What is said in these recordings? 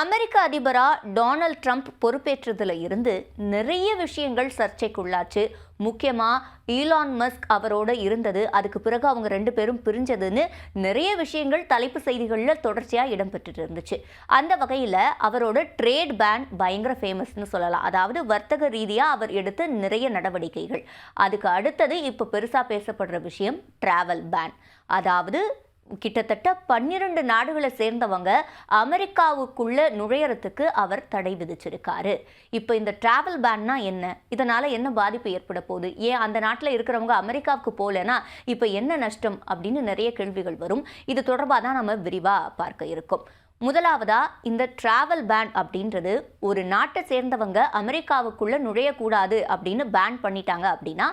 அமெரிக்க அதிபரா Donald Trump பொறுப்பேற்றதுல இருந்து நிறைய விஷயங்கள் சர்ச்சைக்குள்ளாச்சு. முக்கியமாக ஈலான் மஸ்க் அவரோட இருந்தது அதுக்கு பிறகு அவங்க ரெண்டு பேரும் பிரிஞ்சதுன்னு நிறைய விஷயங்கள் தலைப்பு செய்திகளில் தொடர்ச்சியாக இடம்பெற்றுட்டு இருந்துச்சு. அந்த வகையில் அவரோட ட்ரேட் பேன் பயங்கர ஃபேமஸ்னு சொல்லலாம். அதாவது வர்த்தக ரீதியாக அவர் எடுத்த நிறைய நடவடிக்கைகள். அதுக்கு அடுத்தது இப்போ பெருசாக பேசப்படுற விஷயம் ட்ராவல் பேன். அதாவது கிட்டத்தட்ட பன்னிரண்டு நாடுகளை சேர்ந்தவங்க அமெரிக்காவுக்குள்ள நுழையறதுக்கு அவர் தடை விதிச்சிருக்காரு. இப்போ இந்த டிராவல் பேன்னா என்ன? இதனால என்ன பாதிப்பு ஏற்பட போகுது? ஏன் அந்த நாட்டில் இருக்கிறவங்க அமெரிக்காவுக்கு போகலனா இப்போ என்ன நஷ்டம்? அப்படின்னு நிறைய கேள்விகள் வரும். இது தொடர்பாக தான் நம்ம விரிவாக பார்க்க இருக்கோம். முதலாவதா இந்த டிராவல் பேன் அப்படின்றது ஒரு நாட்டை சேர்ந்தவங்க அமெரிக்காவுக்குள்ளே நுழையக்கூடாது அப்படின்னு பேன் பண்ணிட்டாங்க அப்படின்னா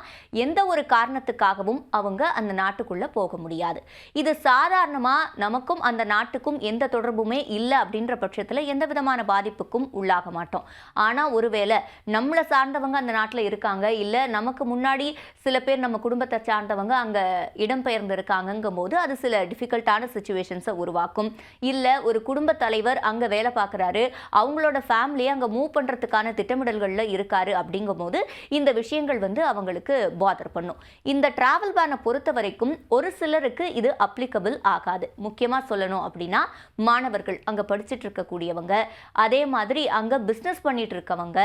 எந்த ஒரு காரணத்துக்காகவும் அவங்க அந்த நாட்டுக்குள்ளே போக முடியாது. இது சாதாரணமாக நமக்கும் அந்த நாட்டுக்கும் எந்த தொடர்புமே இல்லை அப்படின்ற பட்சத்தில் எந்த விதமான பாதிப்புக்கும் உள்ளாக மாட்டோம். ஆனால் ஒருவேளை நம்மளை சார்ந்தவங்க அந்த நாட்டில் இருக்காங்க இல்லை நமக்கு முன்னாடி சில பேர் நம்ம குடும்பத்தை சார்ந்தவங்க அங்கே இடம்பெயர்ந்திருக்காங்கங்கும் போது அது சில டிஃபிகல்ட்டான சுச்சுவேஷன்ஸை உருவாக்கும். இல்லை ஒரு குடும்ப குடும்ப தலைவர் அங்க வேலை பார்க்குறாரு. அவங்களோட ஃபேமிலியை அங்க மூவ் பண்றதுக்கான திட்டமிடல்கள்ல இருக்காரு அப்படிங்கும் போது இந்த விஷயங்கள் வந்து அவங்களுக்கு பாதர் பண்ணும். இந்த டிராவல் பேனை பொறுத்த வரைக்கும் ஒரு சிலருக்கு இது அப்ளிகபிள் ஆகாது. முக்கியமா சொல்லணும் அப்படின்னா மாணவர்கள் அங்க படிச்சுட்டு இருக்கக்கூடியவங்க அதே மாதிரி அங்க பிஸ்னஸ் பண்ணிட்டு இருக்கவங்க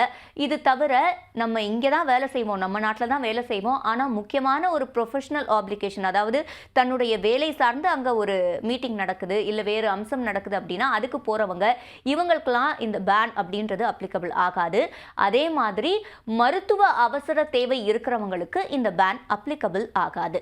இது தவிர நம்ம இங்கே தான் வேலை செய்வோம் நம்ம நாட்டில் தான் வேலை செய்வோம். ஆனால் முக்கியமான ஒரு ப்ரொஃபஷனல் ஆப்ளிகேஷன் அதாவது தன்னுடைய வேலை சார்ந்து அங்கே ஒரு மீட்டிங் நடக்குது இல்லை வேறு அம்சம் நடக்குது அப்படின்னா அதுக்கு போகிறவங்க இவங்களுக்கெல்லாம் இந்த பேன் அப்படின்றது அப்ளிகபிள் ஆகாது. அதே மாதிரி மருத்துவ அவசர தேவை இருக்கிறவங்களுக்கு இந்த பேன் அப்ளிகபிள் ஆகாது.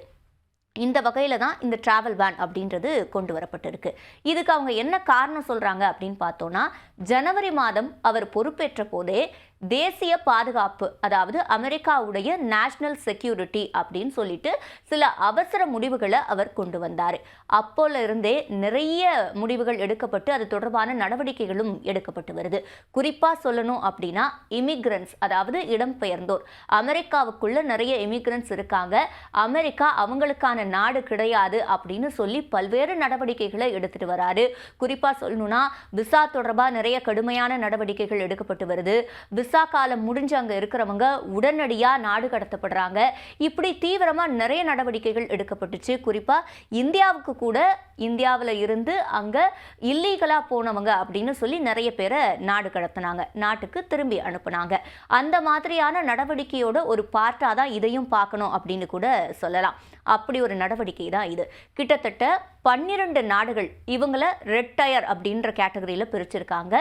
இந்த வகையில் தான் இந்த டிராவல் பேன் அப்படின்றது கொண்டு வரப்பட்டிருக்கு. இதுக்கு அவங்க என்ன காரணம் சொல்கிறாங்க அப்படின்னு பார்த்தோன்னா ஜனவரி மாதம் அவர் பொறுப்பேற்ற போதே தேசிய பாதுகாப்பு அதாவது அமெரிக்காவுடைய நேஷனல் செக்யூரிட்டி அப்படின்னு சொல்லிட்டு சில அவசர முடிவுகளை அவர் கொண்டு வந்தார். அப்போல இருந்தே நிறைய முடிவுகள் எடுக்கப்பட்டு அது தொடர்பான நடவடிக்கைகளும் எடுக்கப்பட்டு வருது. குறிப்பாக சொல்லணும் அப்படின்னா இமிக்ரன்ஸ் அதாவது இடம்பெயர்ந்தோர். அமெரிக்காவுக்குள்ள நிறைய இமிக்ரன்ஸ் இருக்காங்க. அமெரிக்கா அவங்களுக்கான நாடு கிடையாது அப்படின்னு சொல்லி பல்வேறு நடவடிக்கைகளை எடுத்துட்டு வராரு. குறிப்பாக சொல்லணும்னா விசா தொடர்பாக நிறைய கடுமையான நடவடிக்கைகள் எடுக்கப்பட்டு வருது. விசா காலம் முடிஞ்சு அங்கே இருக்கிறவங்க உடனடியாக நாடு கடத்தப்படுறாங்க. இப்படி தீவிரமாக நிறைய நடவடிக்கைகள் எடுக்கப்பட்டுச்சு. குறிப்பாக இந்தியாவுக்கு கூட இந்தியாவில் இருந்து அங்கே இல்லீகலாக போனவங்க அப்படின்னு சொல்லி நிறைய பேரை நாடு கடத்தினாங்க. நாட்டுக்கு திரும்பி அனுப்புனாங்க. அந்த மாதிரியான நடவடிக்கையோட ஒரு பார்ட்டாக தான் இதையும் பார்க்கணும் அப்படின்னு கூட சொல்லலாம். அப்படி ஒரு நடவடிக்கை தான் இது. கிட்டத்தட்ட பன்னிரண்டு நாடுகள் இவங்கள ரெட் டயர் அப்படின்ற கேட்டகரியில் பிரிச்சிருக்காங்க.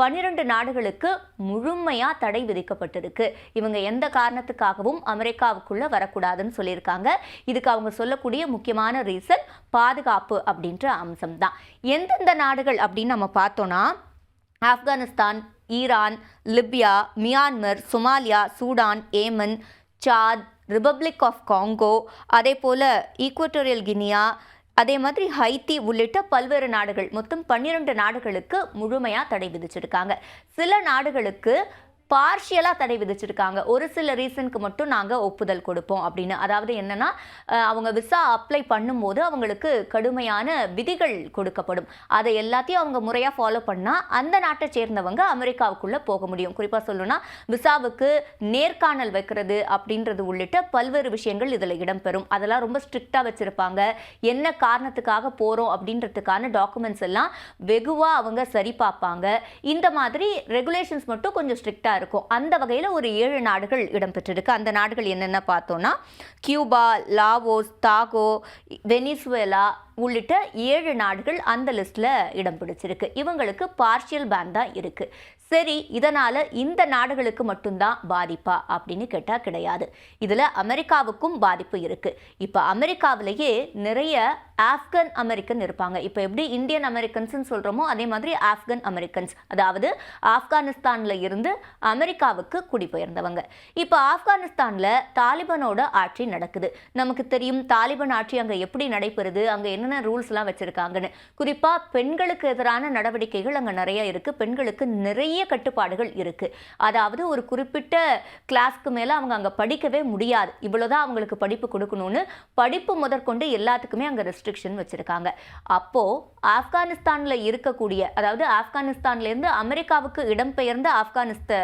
பன்னிரண்டு நாடுகளுக்கு முழுமையாக தடை விதிக்கப்பட்டிருக்கு. இவங்க எந்த காரணத்துக்காகவும் அமெரிக்காவுக்குள்ளே வரக்கூடாதுன்னு சொல்லியிருக்காங்க. இதுக்கு அவங்க சொல்லக்கூடிய முக்கியமான ரீசன் பாதுகாப்பு அப்படின்னு அப்படின்ற அம்சம் தான் எந்தெந்த நாடுகள் அப்படின்னு நம்ம பார்த்தோன்னா Afghanistan Iran Libya Myanmar Somalia Sudan Yemen Chad Republic of Congo அதே போல் ஈக்குவட்டோரியல் கினியா அதே மாதிரி ஹைத்தி உள்ளிட்ட பல்வேறு நாடுகள். மொத்தம் பன்னிரண்டு நாடுகளுக்கு முழுமையாக தடை விதிச்சிருக்காங்க. சில நாடுகளுக்கு பார்ஷியலாக தடை விதிச்சிருக்காங்க. ஒரு சில ரீசனுக்கு மட்டும் நாங்கள் ஒப்புதல் கொடுப்போம் அப்படின்னு. அதாவது என்னென்னா அவங்க விசா அப்ளை பண்ணும்போது அவங்களுக்கு கடுமையான விதிகள் கொடுக்கப்படும். அதை எல்லாத்தையும் அவங்க முறையாக ஃபாலோ பண்ணால் அந்த நாட்டை சேர்ந்தவங்க அமெரிக்காவுக்குள்ளே போக முடியும். குறிப்பாக சொல்லணும்னா விசாவுக்கு நேர்காணல் வைக்கிறது அப்படின்றது உள்ளிட்ட பல்வேறு விஷயங்கள் இதில் இடம்பெறும். அதெல்லாம் ரொம்ப ஸ்ட்ரிக்டாக வச்சுருப்பாங்க. என்ன காரணத்துக்காக போகிறோம் அப்படின்றதுக்கான டாக்குமெண்ட்ஸ் எல்லாம் வெகுவாக அவங்க சரி பார்ப்பாங்க. இந்த மாதிரி ரெகுலேஷன்ஸ் மட்டும் கொஞ்சம் ஸ்ட்ரிக்டாக இருக்கும். அந்த வகையில் ஒரு ஏழு நாடுகள் இடம்பெற்றிருக்கு. அந்த நாடுகள் என்னென்ன பார்த்தோன்னா கியூபா லாவோஸ் தாகோ வெனிசுவேலா உள்ளிட்ட ஏழு நாடுகள் அந்த லிஸ்ட்டில் இடம் பிடிச்சிருக்கு. இவங்களுக்கு பார்ஷியல் பேன் தான் இருக்குது சரி இதனால் இந்த நாடுகளுக்கு மட்டும்தான் பாதிப்பா? அப்படின்னு கேட்டால் கிடையாது. இதில் அமெரிக்காவுக்கும் பாதிப்பு இருக்குது இப்போ அமெரிக்காவிலேயே நிறைய ஆப்கன் அமெரிக்கன் இருப்பாங்க. இப்போ எப்படி இந்தியன் அமெரிக்கன்ஸ்னு சொல்கிறோமோ அதே மாதிரி ஆப்கன் அமெரிக்கன்ஸ் அதாவது ஆப்கானிஸ்தானில் இருந்து அமெரிக்காவுக்கு குடிபெயர்ந்தவங்க. இப்போ ஆப்கானிஸ்தானில் தாலிபானோட ஆட்சி நடக்குது. நமக்கு தெரியும் தாலிபான் ஆட்சி அங்கே எப்படி நடைபெறுது? அங்கே என்ன என்னென்ன ரூல்ஸ்லாம் வச்சுருக்காங்கன்னு. குறிப்பாக பெண்களுக்கு எதிரான நடவடிக்கைகள் அங்கே நிறைய இருக்குது பெண்களுக்கு நிறைய கட்டுப்பாடுகள் இருக்குது அதாவது ஒரு குறிப்பிட்ட கிளாஸ்க்கு மேலே அவங்க அங்கே படிக்கவே முடியாது. இவ்வளோதான் அவங்களுக்கு படிப்பு கொடுக்கணும்னு படிப்பு முதற்கொண்டு எல்லாத்துக்குமே அங்கே ரெஸ்ட்ரிக்ஷன் வச்சுருக்காங்க. அப்போது ஆப்கானிஸ்தானில் இருக்கக்கூடிய அதாவது ஆப்கானிஸ்தான்லேருந்து அமெரிக்காவுக்கு இடம்பெயர்ந்த ஆப்கானிஸ்த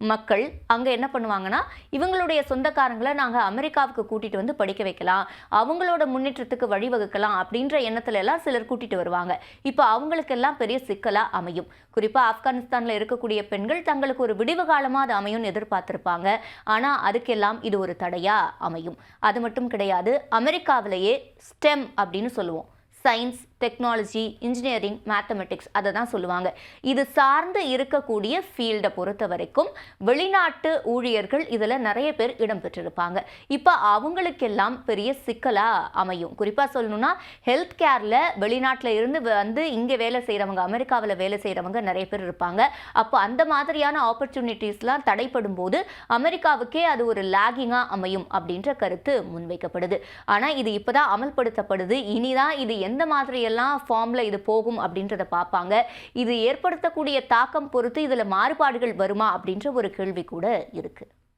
மக்கள் அங்கே என்ன பண்ணுவாங்கன்னா இவங்களுடைய சொந்தக்காரங்களை நாங்கள் அமெரிக்காவுக்கு கூட்டிகிட்டு வந்து படிக்க வைக்கலாம் அவங்களோட முன்னேற்றத்துக்கு வழிவகுக்கலாம் அப்படின்ற எண்ணத்துல எல்லாம் சிலர் கூட்டிகிட்டு வருவாங்க. இப்போ அவங்களுக்கெல்லாம் பெரிய சிக்கலாக அமையும். குறிப்பாக ஆப்கானிஸ்தானில் இருக்கக்கூடிய பெண்கள் தங்களுக்கு ஒரு விடிவு காலமாக அது அமையும்னு எதிர்பார்த்துருப்பாங்க. ஆனால் அதுக்கெல்லாம் இது ஒரு தடையாக அமையும். அது மட்டும் கிடையாது அமெரிக்காவிலேயே ஸ்டெம் அப்படின்னு சொல்லுவோம். சயின்ஸ் டெக்னாலஜி இன்ஜினியரிங் மேத்தமெட்டிக்ஸ் அதை தான் சொல்லுவாங்க. இது சார்ந்து இருக்கக்கூடிய ஃபீல்டை பொறுத்த வரைக்கும் வெளிநாட்டு ஊழியர்கள் இதில் நிறைய பேர் இடம்பெற்றிருப்பாங்க இப்போ அவங்களுக்கெல்லாம் பெரிய சிக்கலாக அமையும். குறிப்பாக சொல்லணும்னா ஹெல்த் கேரில் வெளிநாட்டில் இருந்து வந்து இங்கே வேலை செய்கிறவங்க அமெரிக்காவில் வேலை செய்கிறவங்க நிறைய பேர் இருப்பாங்க. அப்போ அந்த மாதிரியான ஆப்பர்ச்சுனிட்டிஸ்லாம் தடைப்படும் போது அமெரிக்காவுக்கே அது ஒரு லேகிங்காக அமையும் அப்படின்ற கருத்து முன்வைக்கப்படுது. ஆனால் இது இப்போ தான் அமல்படுத்தப்படுது. இனிதான் இது எந்த மாதிரி எல்லாம் ஃபார்மில் இது போகும் அப்படின்றத பார்ப்பாங்க. இது ஏற்படுத்தக்கூடிய தாக்கம் பொறுத்து இதில் மாறுபாடுகள் வருமா அப்படின்ற ஒரு கேள்வி கூட இருக்குது